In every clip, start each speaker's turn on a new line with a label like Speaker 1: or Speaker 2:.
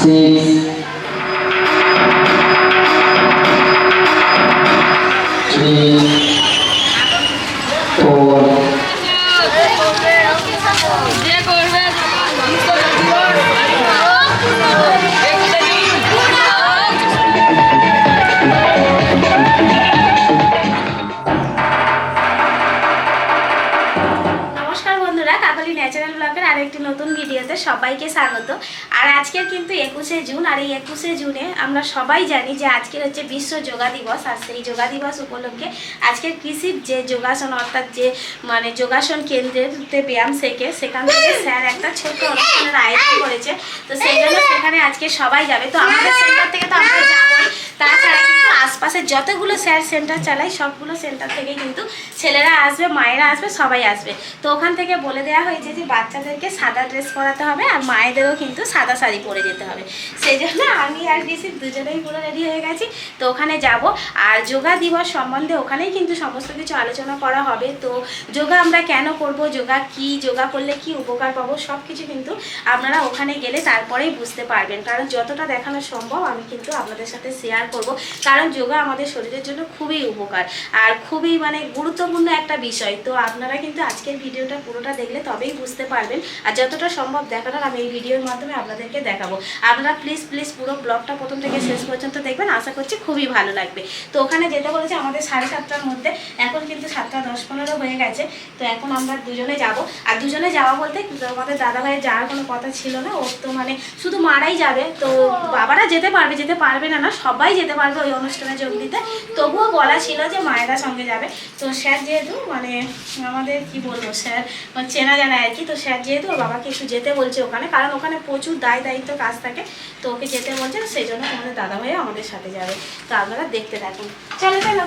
Speaker 1: six,
Speaker 2: একুশে জুনে আমরা সবাই জানি যে আজকের হচ্ছে বিশ্ব যোগা দিবস, আর সেই যোগা দিবস উপলক্ষে আজকের কৃষির যে যোগাসন, অর্থাৎ যে মানে যোগাসন কেন্দ্রেতে ব্যায়াম শেখে, সেখান থেকে স্যার একটা ছোট্ট অনুষ্ঠানের আয়োজন করেছে। তো সেই জন্য সেখানে আজকে সবাই যাবে। তো আমাদের সেন্টার থেকে তো আমরা যাবোই। তাছাড়া কিন্তু আশপাশের যতগুলো স্যার সেন্টার চালাই সবগুলো সেন্টার থেকে কিন্তু ছেলেরা আসবে, মায়েরা আসবে, সবাই আসবে। তো ওখান থেকে বলে দেওয়া হয়েছে যে বাচ্চাদেরকে সাদা ড্রেস পরাতে হবে আর মায়েদেরও কিন্তু সাদা শাড়ি পরে যেতে হবে। সেই জন্য আমি আর ঋষি দুজনেই পুরো রেডি হয়ে গেছি। তো ওখানে যাব। আর যোগা দিবস সম্বন্ধে ওখানেই কিন্তু সমস্ত কিছু আলোচনা করা হবে। তো যোগা আমরা কেন করব, যোগা কি, যোগা করলে কি উপকার পাবো সব কিছু কিন্তু আপনারা ওখানে গেলে তারপরেই বুঝতে পারবেন। কারণ যতটা দেখানো সম্ভব আমি কিন্তু আপনাদের সাথে শেয়ার করব। কারণ যোগা আমাদের শরীরের জন্য খুবই উপকার। আর খুবই মানে গুরুত্বপূর্ণ একটা বিষয়। তো আপনারা কিন্তু আজকের ভিডিওটা পুরোটা দেখলে তবেই বুঝতে পারবেন। আর যতটা সম্ভব দেখানোর আমি এই ভিডিওর মাধ্যমে আপনাদেরকে দেখাবো। আপনারা প্লিজ প্লিজ পুরো ব্লগটা প্রথম থেকে শেষ পর্যন্ত দেখবেন। আশা করছি খুবই ভালো লাগবে। তো ওখানে যেতে বলেছে, আমাদের সাড়ে সাতটার মধ্যে। এখন কিন্তু সাতটা দশ পনেরো হয়ে গেছে। তো এখন আমরা দুজনে যাব। আর দুজনে যাওয়া বলতে আমাদের দাদা ভাইয়ের যাওয়ার কোনো কথা ছিল না। ওর তো মানে শুধু মারাই যাবে। তো বাবারা যেতে পারবে যেতে পারবে না না, সবাই যেতে পারবে ওই অনুষ্ঠানে যোগ দিতে তবুও বলা ছিল যে মায়েরা সঙ্গে যাবে। তো স্যার যেহেতু মানে আমাদের কি বলব, স্যার চেনা জানা আর কি, তো স্যার যেহেতু ওর বাবাকে একটু যেতে বলছে ওখানে, কারণ ওখানে প্রচুর দায় দায়িত্ব কাজ থাকে। তো ওকে যেতে বলছে সেই জন্য আমাদের দাদা ভাই আমাদের সাথে যাবে। তো আপনারা দেখতে থাকুন। চলো চলো।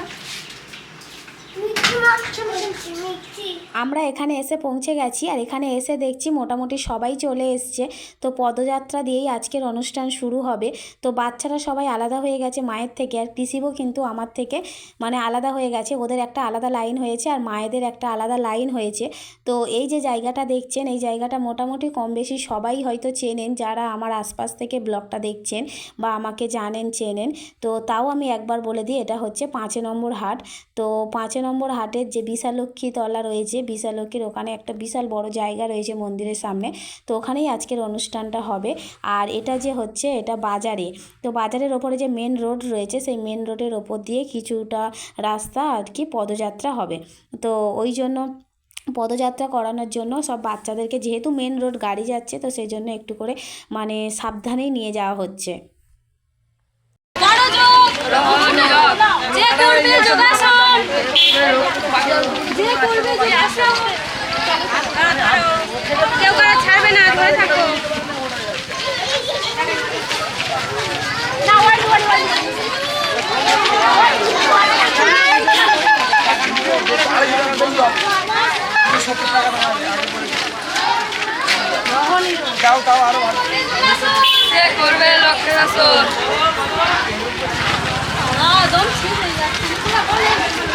Speaker 2: আমরা এখানে এসে পৌঁছে গেছি আর এখানে এসে দেখছি মোটামুটি সবাই চলে এসছে। তো পদযাত্রা দিয়েই আজকের অনুষ্ঠান শুরু হবে। তো বাচ্চারা সবাই আলাদা হয়ে গেছে মায়ের থেকে আর কৃষিবও কিন্তু আমার থেকে মানে আলাদা হয়ে গেছে। ওদের একটা আলাদা লাইন হয়েছে আর মায়েদের একটা আলাদা লাইন হয়েছে। তো এই যে জায়গাটা দেখছেন, এই জায়গাটা মোটামুটি কম বেশি সবাই হয়তো চেনেন। যারা আমার আশপাশ থেকে ব্লগটা দেখছেন বা আমাকে জানেন, চেনেন। তো তাও আমি একবার বলে দিই, এটা হচ্ছে পাঁচে নম্বর হাট। তো পাঁচে নম্বর হাটের যে বিশালক্ষী তলা রয়েছে, বিশালক্ষীর ওখানে একটা বিশাল বড় জায়গা রয়েছে মন্দিরের সামনে। তো ওখানেই আজকের অনুষ্ঠানটা হবে। আর এটা যে হচ্ছে, এটা বাজারে। তো বাজারের ওপরে যে মেন রোড রয়েছে, সেই মেন রোডের ওপর দিয়ে কিছুটা রাস্তা আর কি পদযাত্রা হবে। তো ওই জন্য পদযাত্রা করানোর জন্য সব বাচ্চাদেরকে, যেহেতু মেন রোড গাড়ি যাচ্ছে, তো সেই জন্য একটু করে মানে সাবধানেই নিয়ে যাওয়া হচ্ছে।
Speaker 3: যে করবে যোগাসন। যে করবে যোগাসন কেউ কারও ছাড়বে না ধরে থাকো। যে করবে লক্ষ্যের আসর এই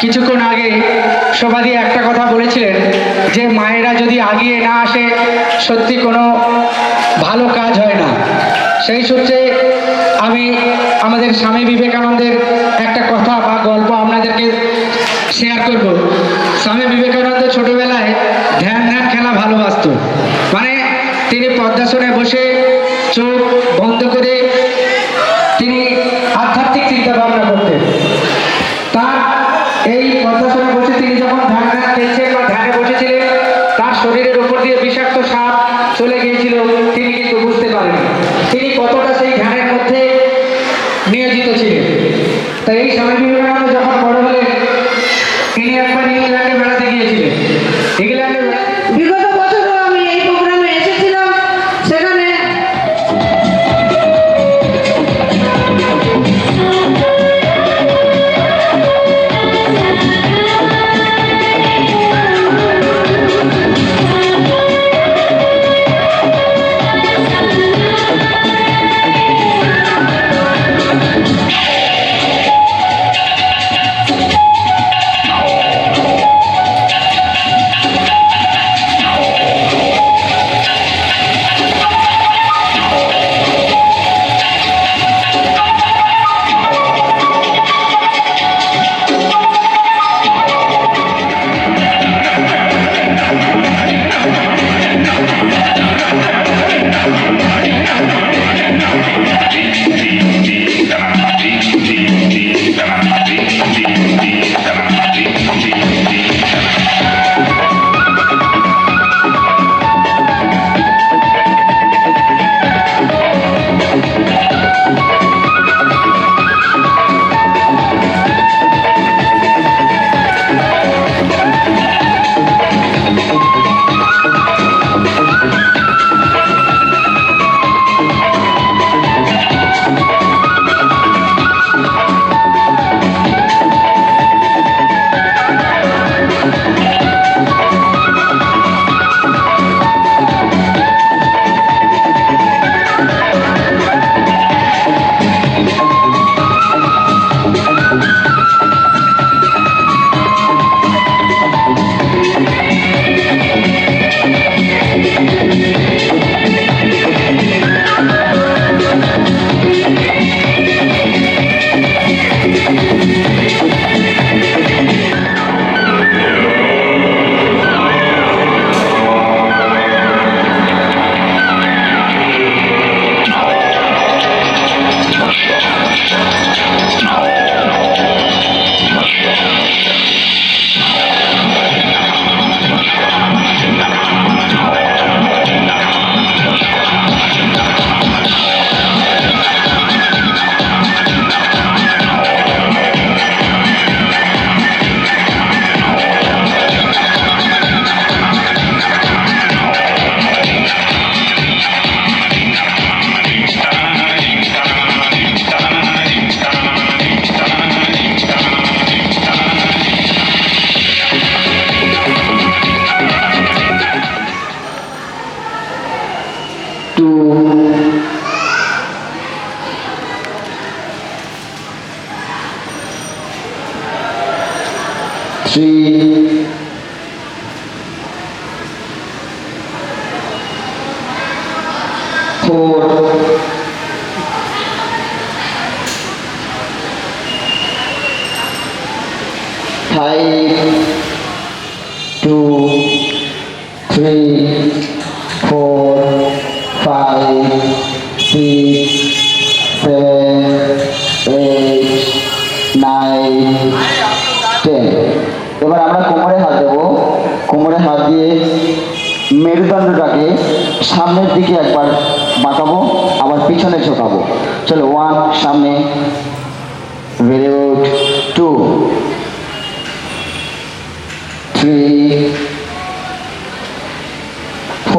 Speaker 4: কিছুক্ষণ আগে সবাদি একটা কথা বলেছিলেন যে মায়েরা যদি আগিয়ে না আসে, সত্যি কোনো ভালো কাজ হয় না। সেই সূত্রে আমি আমাদের স্বামী বিবেকানন্দের একটা কথা বা গল্প আপনাদেরকে শেয়ার করব। স্বামী বিবেকানন্দ ছোটবেলায় ধ্যান ধ্যান খেলা ভালোবাসতো। মানে তিনি পদ্মাসনে বসে চোখ বন্ধ করে শরীরের উপর দিয়ে বিষাক্ত সাপ চলে গিয়েছিল, তিনি কিন্তু বুঝতে পারেন তিনি কতটা সেই ধ্যানের মধ্যে নিয়োজিত ছিলেন। তাই এই স্বামী
Speaker 1: four, five, six, seven, eight, nine, ten. এবার আমরা কোমরে হাত দেবো। কোমরে হাত দিয়ে মেরুদণ্ডটাকে সামনের দিকে একবার বাঁকাবো আবার পিছনে ঝোঁকাবো। চলো ওয়ান সামনে। Two three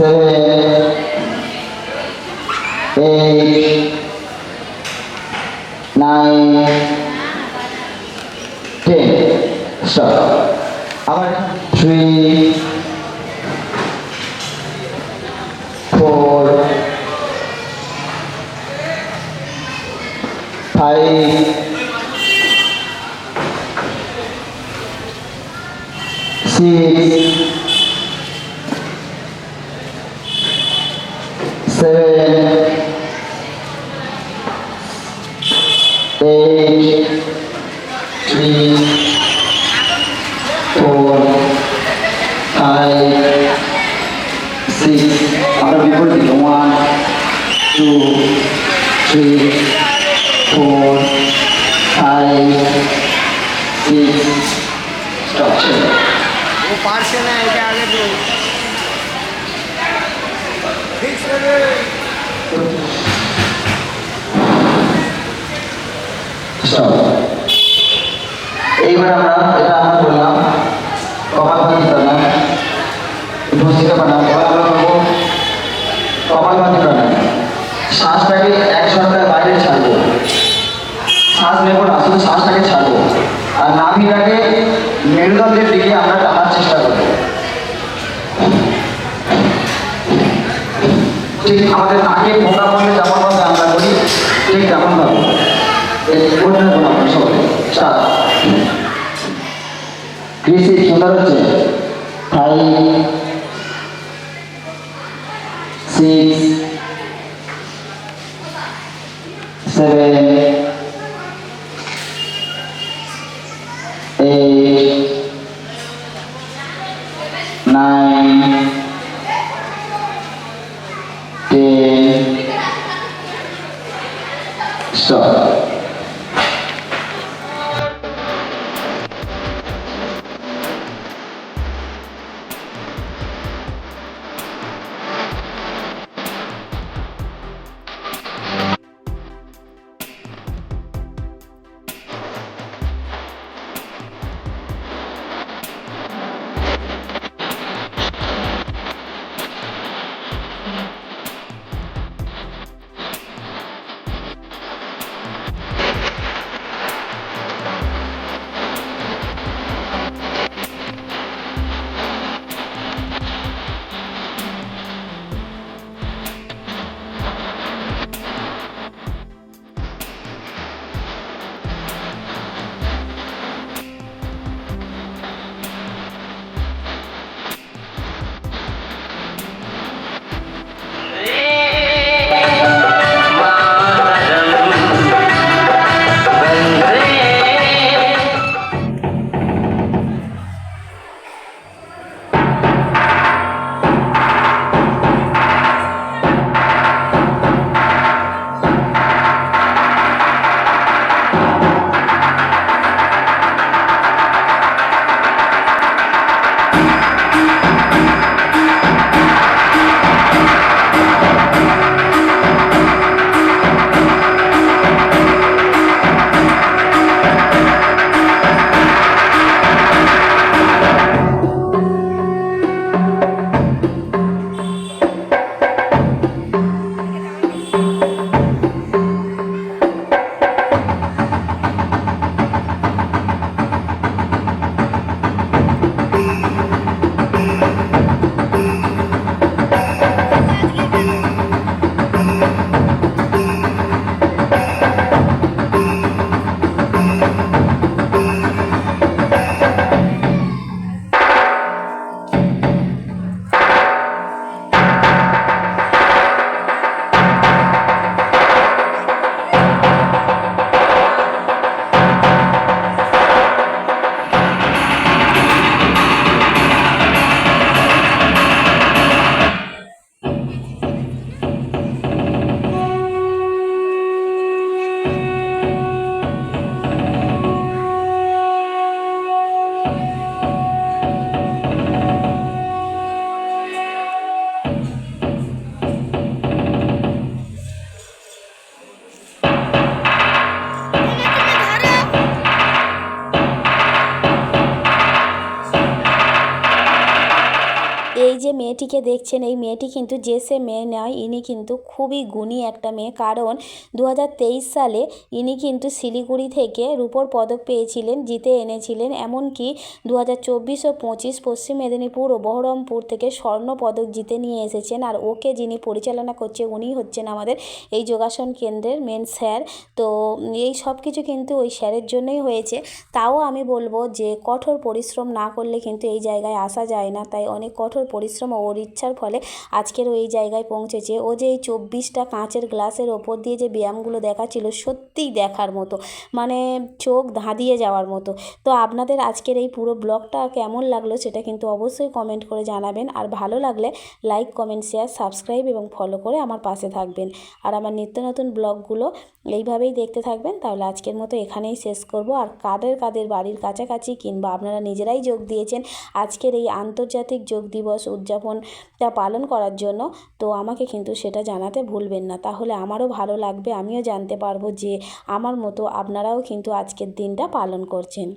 Speaker 1: se eight, three, এইবার আমরা এটা আমরা বললাম কপাল ভাতি প্রাণায়াম। ভস্তিকা প্রাণায়াম এবার আমরা করব। কপাল ভাতি শ্বাসটাকে এক সপ্তাহের বাইরে ছাড়বো। শ্বাস নেব না, শুধু শ্বাসটাকে ছাড়বো। আর নাভিটাকে মেরুদণ্ডের দিকে আমরা টানার চেষ্টা করব। ঠিক আমাদের নাকে ফোঁকা পড়লে যেমন ভাবে আমরা করি, ঠিক তেমন 그리스의 전화로서
Speaker 2: 다이 মেয়েটিকে দেখছেন এই মেয়েটি কিন্তু যে সে মেয়ে নয়, ইনি কিন্তু খুবই গুণী একটা মেয়ে। কারণ দু হাজার তেইশ সালে ইনি কিন্তু শিলিগুড়ি থেকে রূপোর পদক পেয়েছিলেন, জিতে এনেছিলেন। এমনকি দু হাজার চব্বিশ ও পঁচিশ পশ্চিম মেদিনীপুর ও বহরমপুর থেকে স্বর্ণ পদক জিতে নিয়ে এসেছেন। আর ওকে যিনি পরিচালনা করছে, উনি হচ্ছেন আমাদের এই যোগাসন কেন্দ্রের মেন স্যার তো এই সব কিছু কিন্তু ওই স্যারের জন্যই হয়েছে। তাও আমি বলব যে কঠোর পরিশ্রম না করলে কিন্তু এই জায়গায় আসা যায় না। তাই অনেক কঠোর পরিশ্রম ও ইচ্ছার ফলে আজকের ও এই জায়গায় পৌঁছেছে। ও যে এই চব্বিশটা কাঁচের গ্লাসের ওপর দিয়ে যে ব্যায়ামগুলো দেখাচ্ছিল, সত্যিই দেখার মতো। মানে চোখ ধাঁধিয়ে যাওয়ার মতো। তো আপনাদের আজকের এই পুরো ব্লগটা কেমন লাগল সেটা কিন্তু অবশ্যই কমেন্ট করে জানাবেন। আর ভালো লাগলে লাইক, কমেন্ট, শেয়ার, সাবস্ক্রাইব এবং ফলো করে আমার পাশে থাকবেন। আর আমার নিত্য নতুন ব্লগগুলো এইভাবেই দেখতে থাকবেন। তাহলে আজকের মতো এখানেই শেষ করব। আর কাদের কাদের বাড়ির কাছাকাছি কিংবা আপনারা নিজেরাই যোগ দিয়েছেন, আজকের এই আন্তর্জাতিক যোগ দিবস উদযাপনটা পালন করার জন্য, তো আমাকে কিন্তু সেটা জানাতে ভুলবেন না। তাহলে আমারও ভালো লাগবে, আমিও জানতে পারব যে আমার মতো আপনারাও কিন্তু আজকের দিনটা পালন করছেন।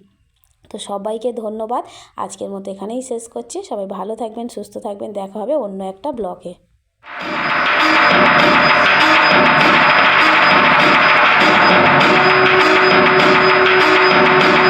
Speaker 2: তো সবাইকে ধন্যবাদ। আজকের মতো এখানেই শেষ করছি। সবাই ভালো থাকবেন, সুস্থ থাকবেন। দেখা হবে অন্য একটা ব্লগে।